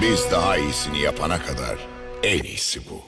Biz daha iyisini yapana kadar en iyisi bu.